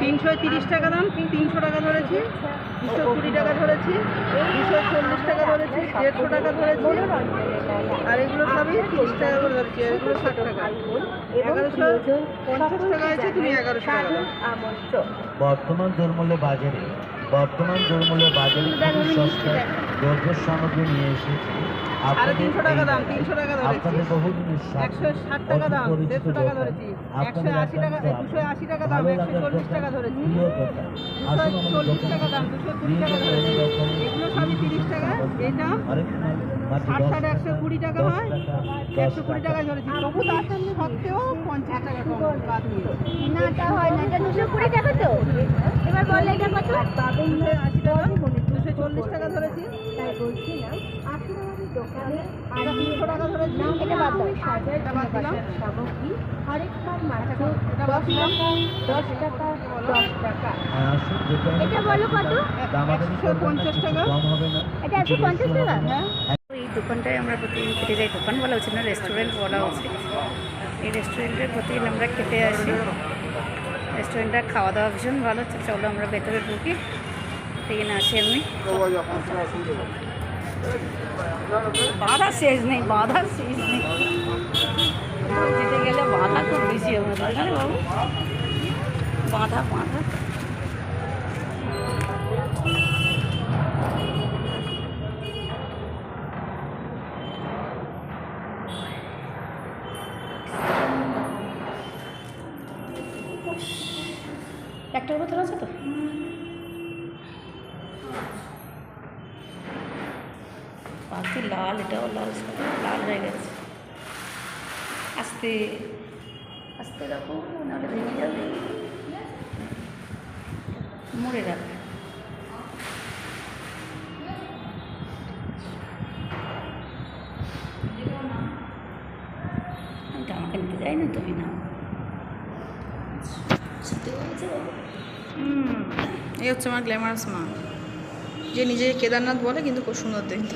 তিনশো তিরিশ টাকা দাম, তিনশো টাকা ধরেছি, দুশো কুড়ি টাকা ধরেছি, দুশো চল্লিশ টাকা ধরেছি, দেড়শো টাকা ধরেছি। আর এগুলো সবই তিরিশ টাকা করে ধরেছি এগুলো ষাট টাকা। এগারোশো পঞ্চাশ টাকা আছে, তুমি এগারোশো টাকা বর্তমান দরমূল্য বাজারে, বর্তমান দরমূল্য বাজারে সস্তায় দ্রব্য সামগ্রী নিয়ে এসেছি। আরে তিনশো টাকা দাম তিনশো টাকা ধরেছি। একশো ষাট টাকা দাম দেড়শো টাকা ধরেছি। একশো আশি টাকা দুশো আশি টাকা দাম একশো চল্লিশ টাকা ধরেছি। দুশো চল্লিশ টাকা দাম দুশো কুড়ি টাকা ধরেছি। এগুলো সবই তিরিশ টাকা। মাত্র ষাট ষাট একশো কুড়ি টাকা হয়? একশো কুড়ি টাকা। ধরেছি। তবু তার সত্ত্বেও পঞ্চাশ টাকা কম বাদ না তা হয় না। এটা দুশো কুড়ি টাকা তো। এবার বললে এটা কত? আশি টাকা। দুশো চল্লিশ টাকা ধরেছি। তাই আসলে আমাদের দোকানে তিনশো টাকা ধরেছি এটা বাদ দাও। সাজার এটা বাদ দিলাম। সামগ্রী হরেকবার মাত্র দশ টাকা দশ টাকা দশ টাকা। আর আসুন দোকানে এটা বলো কত? একশো পঞ্চাশ টাকা। কম হবে না। এটা একশো পঞ্চাশ টাকা? হ্যাঁ। এই দোকানটায় আমরা প্রতিদিন খেতে যাই। দোকান বলা উচিত না রেস্টুরেন্ট বলা উচিত। এই রেস্টুরেন্টে প্রতিদিন আমরা খেতে আসি। রেস্টুরেন্টটা খাওয়া দাওয়া ভীষণ ভালো। তো চলো আমরা ভেতরে ঢুকি। থেকে না আসি এমনি। বাধা শেষ নেই, বাধা শেষ নেই। গেলে বাধা খুব বেশি আমাদের এখানে বাবু? বাধা বাধা। একটার বোতল আছে তো? লাল, এটাও লাল লাল হয়ে গেছে। আস্তে আস্তে রাখো, নাহলে ভেঙে যাবে। মরে যাবে। আমাকে নিতে যাই না। তুমি না এই হচ্ছে আমার গ্ল্যামারাস মা। যে নিজেকে কেদারনাথ বলে, কিন্তু খুব সুন্দর দেখতে।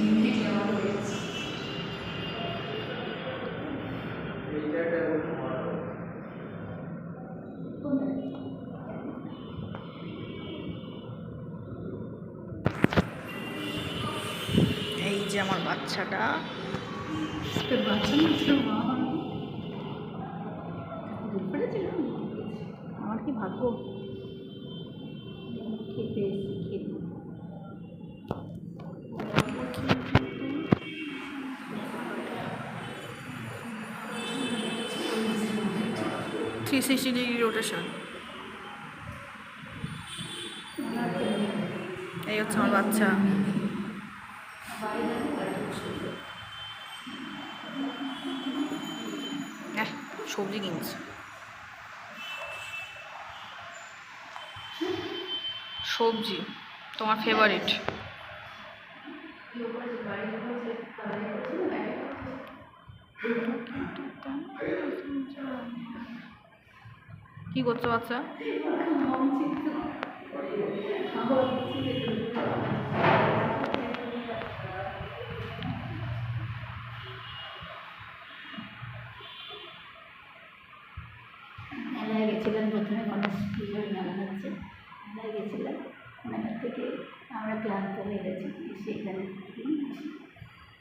আমার বাচ্চাটা। আমার কি ভাগ্য? খেতে খেতে। থ্রি সিক্সটি ডিগ্রি রোটেশন এই হচ্ছে আমার বাচ্চা। সবজি কিনছে। সবজি তোমার ফেভারিট কি করছ বাচ্চা? হয়ে এসে এখানে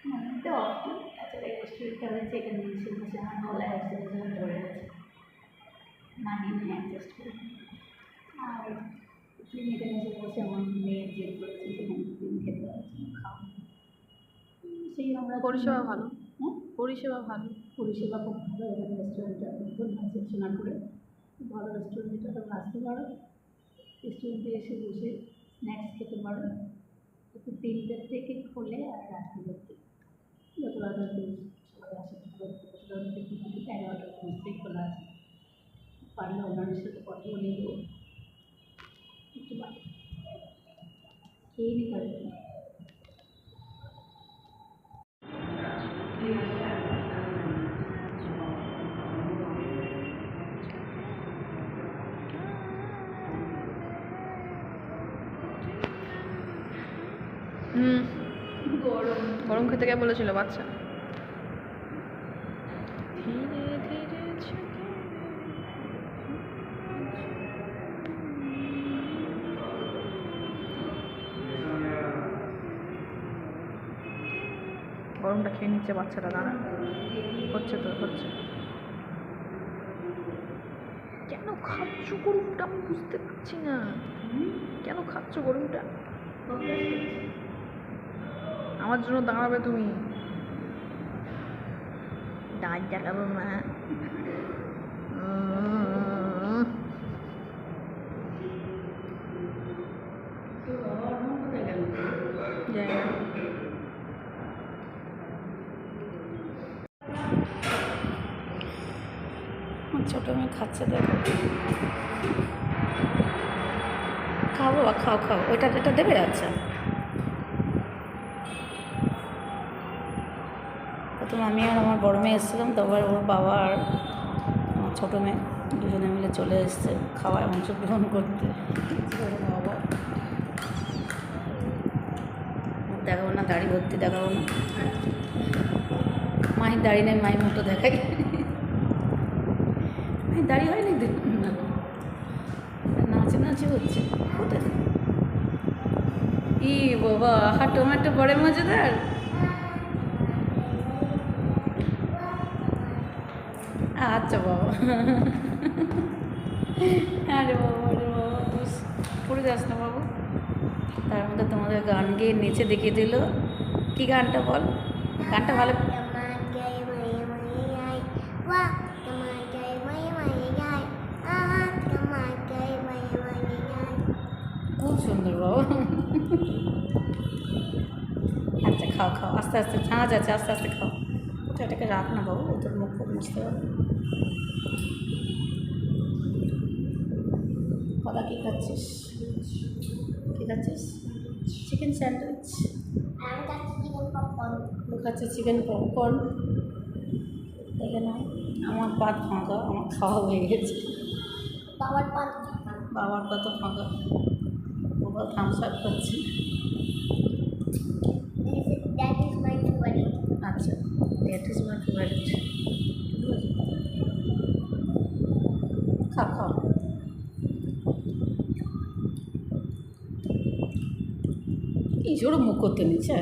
মানে অফ তাছাড়া হয়েছে এখানে এসে বসে আমার গলায় আসতে বসে ধরে গেছে। মানিয়ে নিয়ে অ্যাডজাস্ট করে আর তুমি এখানে এসে বসে আমার মেয়ের জেদ করেছে সেখানে দিন খেতে পারছি খাওয়া সেই আমরা পরিষেবা ভালো? হ্যাঁ? পরিষেবা ভালো? পরিষেবা খুব ভালো এখানে রেস্টুরেন্টটা নতুন আছে সোনারপুরে। ভালো রেস্টুরেন্টে তোমরা আসতে পারো রেস্টুরেন্টে এসে বসে স্ন্যাক্স খেতে পারো। তিনটের থেকে খোলে আর রাত্রি অব্দি যত রাত অব্দি সবাই আসে সেটা থেকে থেকে এগারোটার মধ্যেই খোলা আছে পারলে ওনাদের সাথে কথা বলে দেবো একটু বা- খেয়ে নিতে পারবে হুম। গরম। গরম খেতে কে বলেছিল বাচ্চা? গরমটা খেয়ে নিচ্ছে বাচ্চাটা দাঁড়া। হচ্ছে তো হচ্ছে। কেন খাচ্ছ গরমটা? আমি বুঝতে পারছি না। কেন খাচ্ছ গরমটা? আমার জন্য দাঁড়াবে তুমি। দাঁড় দেখাবো না। ছোটো মেয়ে খাচ্ছে, দেখো। খাও খাও খাও। ওইটা এটা দেবে? আচ্ছা। প্রথম আমি আর আমার বড় মেয়ে এসেছিলাম তারপর ওর বাবা আর আমার ছোটো মেয়ে দুজনে মিলে চলে এসছে খাওয়ায় অংশগ্রহণ করতে। বাবা দেখাবো না, দাড়ি ভর্তি দেখাবো না। মায়ের দাড়ি নেই মায়ের মতো দেখাই। মায়ের দাড়ি হয়নি নাচে নাচে হচ্ছে। কোথায়? ই বাবা আহা টমেটো বড় মজাদার। আচ্ছা বাবা। আরে বাবা আরে বাবা পড়ে যাস না বাবু। তার মধ্যে তোমাদের গান গেয়ে নেচে দেখিয়ে দিল। কি গানটা বল? গানটা ভালো খুব সুন্দর বাবা। আচ্ছা খাও খাও, আস্তে আস্তে ঝাঁজ আছে, আস্তে আস্তে খাও। ওটা এটাকে রাখ না বাবু ও তোর মুখ খুব মুছতে হবে কদা কী খাচ্ছিস? কী খাচ্ছিস? চিকেন স্যান্ডউইচ খাচ্ছে চিকেন পপকর্ন দেখে না আমার পাত ফাঁকা আমার খাওয়া হয়ে গেছে। বাবার পান বাবার কত ফাঁকা। বাবা থামস আপ করছে দ্যাট ইজ মাই ফেভারিট আচ্ছা দ্যাট ইজ মাই ফেভারিট খাও খাও। এই জোরে মুখ করতে নিচ্ছে?